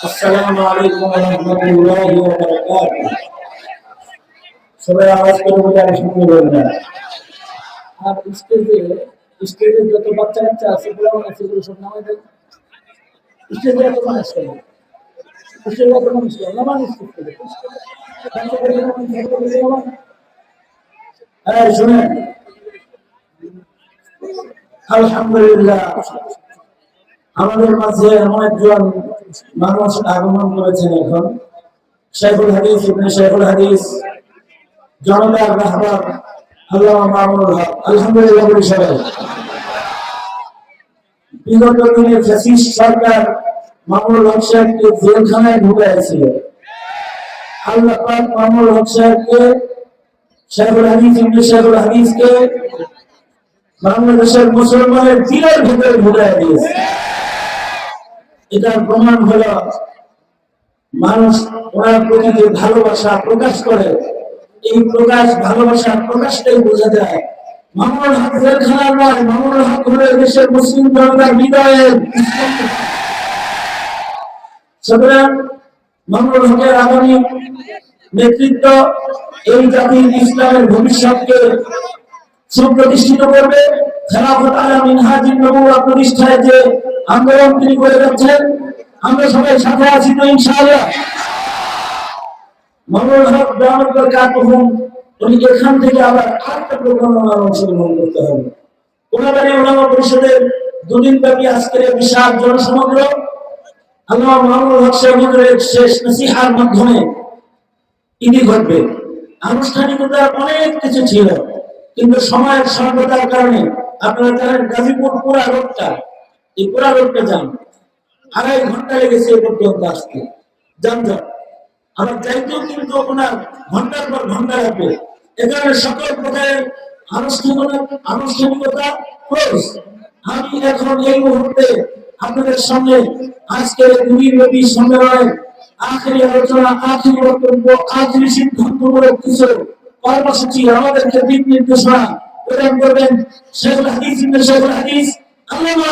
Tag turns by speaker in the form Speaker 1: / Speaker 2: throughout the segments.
Speaker 1: السلام عليكم ورحمة الله وبركاته সবাই আওয়াজ করে বলে আমি শুনতে বলবেন
Speaker 2: আর স্টেজে স্টেজে যত বাচ্চা কাচ্চা আছে পোলাপান আছে এগুলো সব নামাই দেন স্টেজে এত মানুষ করে স্টেজে এত মানুষ করে নামান স্টেজ করে
Speaker 1: হ্যাঁ শুনেন আলহামদুলিল্লাহ আমাদের মাঝে এমন একজন মানুষ আগমন করেছেন এখন। শেখুল হাদিস শেখুল হাদিস জনতার রাহবার আল্লাহ মামুনুল হক, আলহামদুলিল্লাহ বলি বিগত দিনে সরকার হক সাহেবকে জেলখানায় আল্লাহ পাক হক সাহেবকে, শেখুল হাদিস, ইবনে শেখুল হাদিসকে বাংলাদেশের মুসলমানের দিলের ভিতরে ঢুকাই দিয়েছে। এটার প্রমাণ হলো মানুষ ওনার প্রতি যে ভালোবাসা প্রকাশ করে, এই প্রকাশ, ভালোবাসা প্রকাশটাই বোঝা যায়। ইসলামের ভবিষ্যৎকে সুপ্রতিষ্ঠিত করবে। খেলাফত আলা প্রতিষ্ঠায় যে আন্দোলন তিনি করে যাচ্ছেন। আমরা সবাই সাথে আছি তো ইনশাআল্লাহ। মামুনুল হক দামাত কাতুহুম উনি এখান থেকে আবার আরেকটা প্রোগ্রাম আমার অংশগ্রহণ করতে হবে। কোনাবাড়ি ওলামা পরিষদের দুদিন ব্যাপী আজকের বিশাল জনসমগ্র। আল্লাহ মামুনুল হক সাহেবের শেষ নসিহার মাধ্যমে ইতি ঘটবে। আনুষ্ঠানিকতা অনেক কিছু ছিল, কিন্তু সময়ের স্বল্পতার কারণে আপনারা জানেন গাজীপুর পুরা রোডটা এই পুরা রোডটা যান। আড়াই ঘণ্টা লেগেছে এ পর্যন্ত আসতে। যানজট আবার যাইতেও কিন্তু ওনার ঘণ্টার পর ঘণ্টা লাগবে। এখানে সকল প্রকারের আনুষ্ঠানিকতা আনুষ্ঠানিকতা ক্লোজ আমি এখন এই মুহূর্তে আপনাদের সামনে আজকের দুদিনব্যাপী সম্মেলনের আখেরি আলোচনা, আখেরি বক্তব্য, আখেরি সিদ্ধান্তমূলক কিছু কর্মসূচি আমাদেরকে দিক নির্দেশনা প্রদান করবেন শেখুল হাদিস শেখুল হাদিস আল্লামা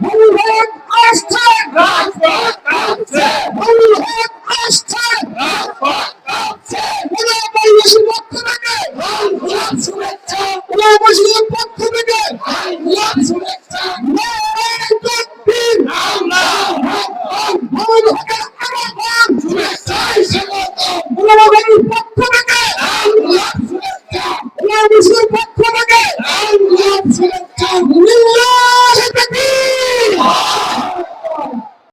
Speaker 1: হক